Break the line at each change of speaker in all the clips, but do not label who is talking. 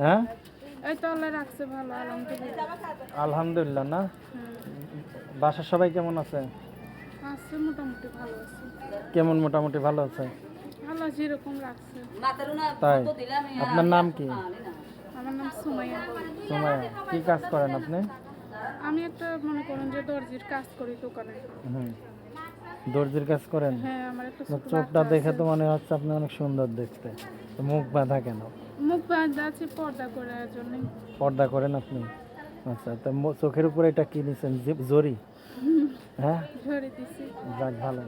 হ্যাঁ?
আলহামদুলিল্লাহ।
না? বাসার সবাই কেমন আছে?
আছে মোটামুটি ভালো আছে।
কেমন মোটামুটি ভালো আছে?
আল্লাহ যেরকম
তাই? আপনার নাম কি?
আমার নাম সুমাইয়া
কি কাজ করেন আপনি?
আমি একটা মনে করেন যে দর্জির কাজ করি দোকানে।
হুম। দর্জির কাজ করেন?
হ্যাঁ
চোখটা দেখে তো মনে হচ্ছে আপনি অনেক সুন্দর দেখতে। তো মুখ বাঁধা কেন?
মুখ বাঁধা আছে পর্দা করার জন্য
পর্দা করেন আপনি? আচ্ছা তো চোখের উপরে এটা কি নিছেন? জরি? হ্যাঁ?
ধরে দিছি।
যাক ভালো।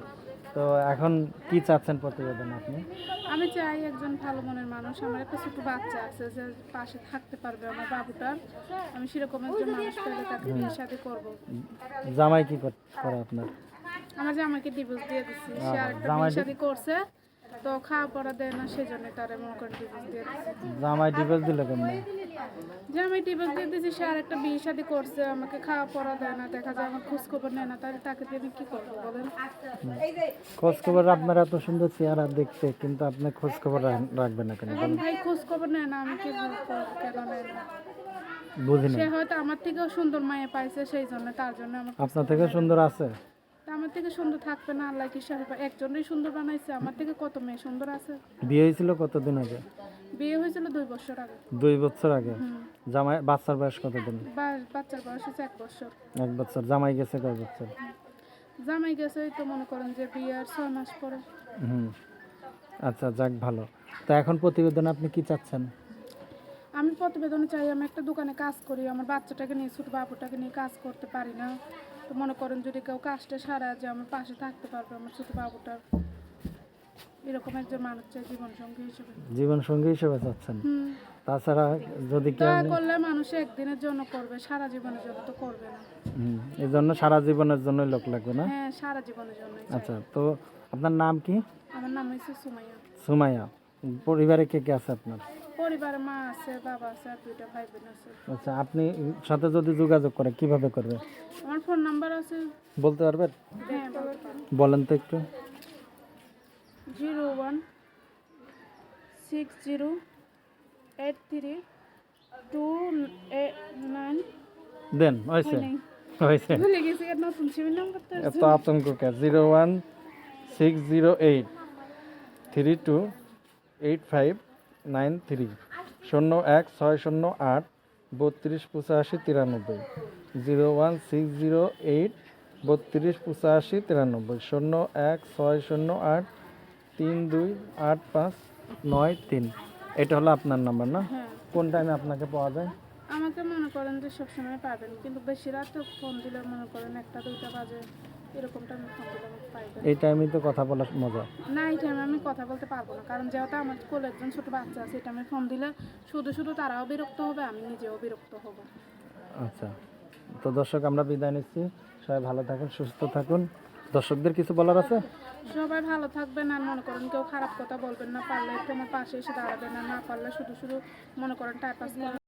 তো এখন কি চাচ্ছেন প্রতিবেদন আপনি?
আমি চাই একজন ভালো মনের মানুষ। আমার একটা ছোট বাচ্চা আছে যে পাশে থাকতে পারবে আমার বাবুটার। আমি সেরকম একজন মানুষ পেলে তাকে বিয়ের সাথে করব।
জামাই কি করে আপনার?
আমার যে আমাকে ডিভোর্স দিয়ে দিচ্ছি সে আরেকটা
জামাই
বিয়ের সাথে করছে তো খাওয়া পড়া দেয় না সেজন্য তারে মনে করেন ডিভোর্স দিয়ে দিচ্ছি
জামাই ডিভোর্স দিলে কেমন?
যে আমি ডিভোর্স দিয়ে দিচ্ছি সে আরেকটা বিয়ে সাথে করছে আমাকে খাওয়া পড়া দেয় না দেখা যায় আমার খোঁজ খবর নেয় না তাহলে তাকে দিয়ে আমি কি করব বলেন?
খোঁজ খবর আপনার এত সুন্দর চেহারা দেখতে কিন্তু আপনি খোঁজ খবর রাখ- রাখবেন না কেন
ভাই খোঁজ খবর নেয় না আমি কি বলব কেন নেয় না।
বুঝি না
সে হয়তো আমার থেকেও সুন্দর মায়ে পাইছে সেই জন্য তার জন্য আমার
আপনার থেকে সুন্দর আছে?
আমার থেকে সুন্দর থাকবে না আল্লাহ কি সাহেব একজনই সুন্দর বানাইছে আমার থেকে কত মেয়ে সুন্দর আছে?
বিয়ে হয়েছিল কতদিন আগে?
বিয়ে হয়েছিল দুই বছর আগে।
দুই বছর আগে? জামাই বাচ্চার বয়স কতদিন?
বাচ্চার বয়স হচ্ছে এক বছর।
এক বছর। জামাই গেছে কয় বছর?
জামাই গেছে ওই তো মনে করেন যে বিয়ের ছয় মাস পরে।
হুম। আচ্ছা যাক ভালো। তা এখন প্রতিবেদন আপনি কি চাচ্ছেন?
আমি প্রতিবেদনে চাই আমি একটা দোকানে কাজ করি আমার বাচ্চাটাকে নিয়ে ছোট বাবুটাকে নিয়ে কাজ করতে পারি না। তো মনে করেন যদি কেউ কাজটা সারা যে আমার পাশে থাকতে পারবে আমার ছোট বাবুটার এরকম একজন মানুষ চাই জীবন সঙ্গী হিসেবে।
জীবন সঙ্গী হিসেবে চাচ্ছেন? তাছাড়া যদি কেউ
করলে মানুষ একদিনের জন্য করবে সারা জীবনের জন্য তো করবে না।
এই জন্য সারা জীবনের জন্যই লোক লাগবে না?
হ্যাঁ সারা জীবনের জন্য
আচ্ছা তো আপনার নাম কি?
আমার নাম হচ্ছে সুমাইয়া।
সুমাইয়া। পরিবারে কে কে আছে আপনার?
পরিবারে মা আছে বাবা আছে আর দুইটা ভাই বোন আছে।
আচ্ছা আপনি সাথে যদি যোগাযোগ করে কীভাবে করবে?
আমার ফোন নাম্বার আছে।
বলতে পারবেন?
হ্যাঁ
বলেন তো একটু।
Zero one six zero eight three two nine.
Then হয়েছে। হয়েছে। এত আতঙ্ক কে? Zero one six zero eight three two eight five. Nine three শূন্য এক ছয় শূন্য আট বত্রিশ পঁচাশি তিরানব্বই। Zero one six zero eight বত্রিশ পঁচাশি তিরানব্বই। শূন্য এক ছয় শূন্য আট তিন দুই আট পাঁচ নয় তিন। এটা হলো আপনার নাম্বার না?
হ্যাঁ।
কোন টাইমে আপনাকে পাওয়া যায়?
আমাকে মনে করেন যে সবসময় পাবেন কিন্তু বেশি রাত ফোন দিলে মনে করেন একটা দুইটা বাজে এরকম টাইমে ফোন দিলে পাইবেন
এই টাইমেই তো কথা বলার মজা।
না এই টাইমে আমি কথা বলতে পারব না কারণ যেহেতু আমার কোলে একজন ছোট বাচ্চা আছে এটা আমি ফোন দিলে শুধু শুধু তারাও বিরক্ত হবে আমি নিজেও বিরক্ত হব।
আচ্ছা। তো দর্শক আমরা বিদায় নিচ্ছি। সবাই ভালো থাকুন সুস্থ থাকুন। দর্শকদের কিছু বলার আছে?
সবাই ভালো থাকবেন আর মনে করেন কেউ খারাপ কথা বলবেন না পারলে একটু আমার পাশে এসে দাঁড়াবেন না পারলে শুধু শুধু মনে করেন টাইম পাস